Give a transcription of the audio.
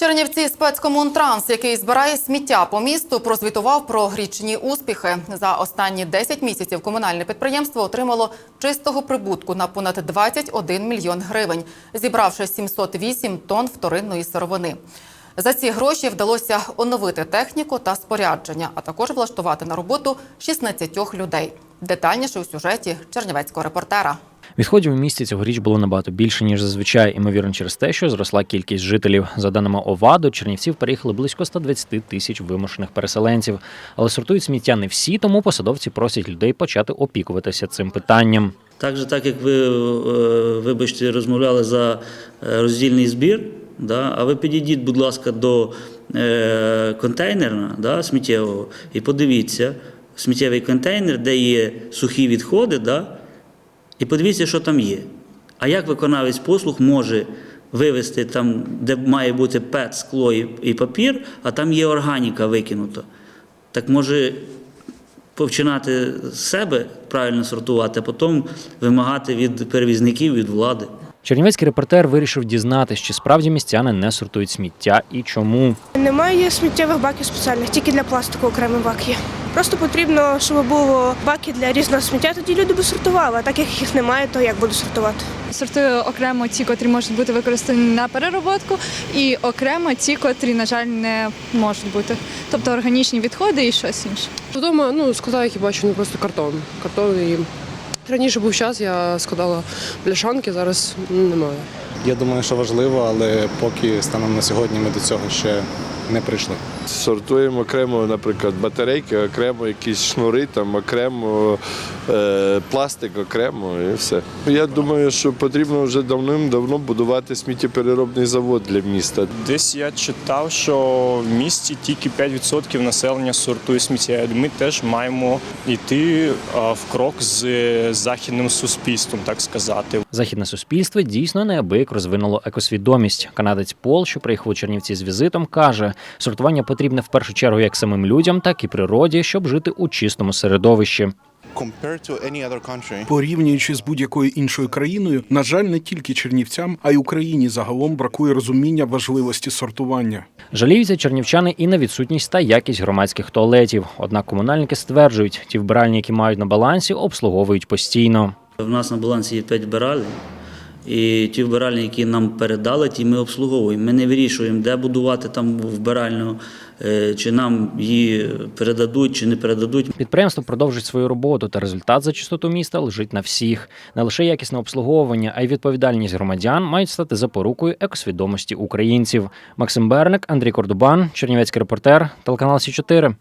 Чернівці спецкомунтранс, який збирає сміття по місту, прозвітував про річні успіхи. За останні 10 місяців комунальне підприємство отримало чистого прибутку на понад 21 мільйон гривень, зібравши 708 тонн вторинної сировини. За ці гроші вдалося оновити техніку та спорядження, а також влаштувати на роботу 16 людей. Детальніше у сюжеті чернівецького репортера. Відходів у місті цьогоріч було набагато більше ніж зазвичай, ймовірно, через те, що зросла кількість жителів. За даними ОВА, до Чернівців переїхали близько 120 тисяч вимушених переселенців. Але сортують сміття не всі, тому посадовці просять людей почати опікуватися цим питанням. Так так як ви, е, вибачте, розмовляли за е, роздільний збір, да, а ви підійдіть, будь ласка, до е, контейнера да, сміттєвого і подивіться сміттєвий контейнер, де є сухі відходи, да, і подивіться, що там є. А як виконавець послуг може вивезти там, де має бути ПЕТ, скло і, папір, а там є органіка викинута? Так може починати з себе правильно сортувати, а потім вимагати від перевізників, від влади. Чернівецький репортер вирішив дізнатись, чи справді містяни не сортують сміття і чому. Немає сміттєвих баків спеціальних, тільки для пластику окремий бак є. Просто потрібно, щоб було баки для різного сміття, тоді люди б сортували. А так як їх немає, то як буду сортувати? Сортую окремо ті, котрі можуть бути використані на перероботку, і окремо ті, котрі, на жаль, не можуть бути. Тобто органічні відходи і щось інше. Вдома ну, складаю хіба що не просто картон. Картон і раніше був час, я складала бляшанки, зараз немає. Я думаю, що важливо, але поки станом на сьогодні ми до цього ще не прийшли. Сортуємо окремо, наприклад, батарейки, окремо якісь шнури, там окремо е, пластик, окремо і все. Я думаю, що потрібно вже давним-давно будувати сміттєпереробний завод для міста. Десь я читав, що в місті тільки 5% населення сортує сміття. Ми теж маємо йти в крок з західним суспільством, так сказати. Західне суспільство дійсно неабияк розвинуло екосвідомість. Канадець Пол, що приїхав у Чернівці з візитом, каже: сортування потрібне в першу чергу як самим людям, так і природі, щоб жити у чистому середовищі. Порівнюючи з будь-якою іншою країною, на жаль, не тільки чернівцям, а й Україні загалом бракує розуміння важливості сортування. Жаліються чернівчани і на відсутність та якість громадських туалетів. Однак комунальники стверджують, ті вбиральні, які мають на балансі, обслуговують постійно. У нас на балансі є 5 вбиральні, і ті вбиральні, які нам передали, ті ми обслуговуємо. Ми не вирішуємо, де будувати там вбиральню, е, чи нам її передадуть, чи не передадуть. Підприємство продовжить свою роботу, та результат за чистоту міста лежить на всіх. Не лише якісне обслуговування, а й відповідальність громадян мають стати запорукою екосвідомості українців. Максим Берник, Андрій Кордубан, Чернівецький репортер, телеканал Сі 4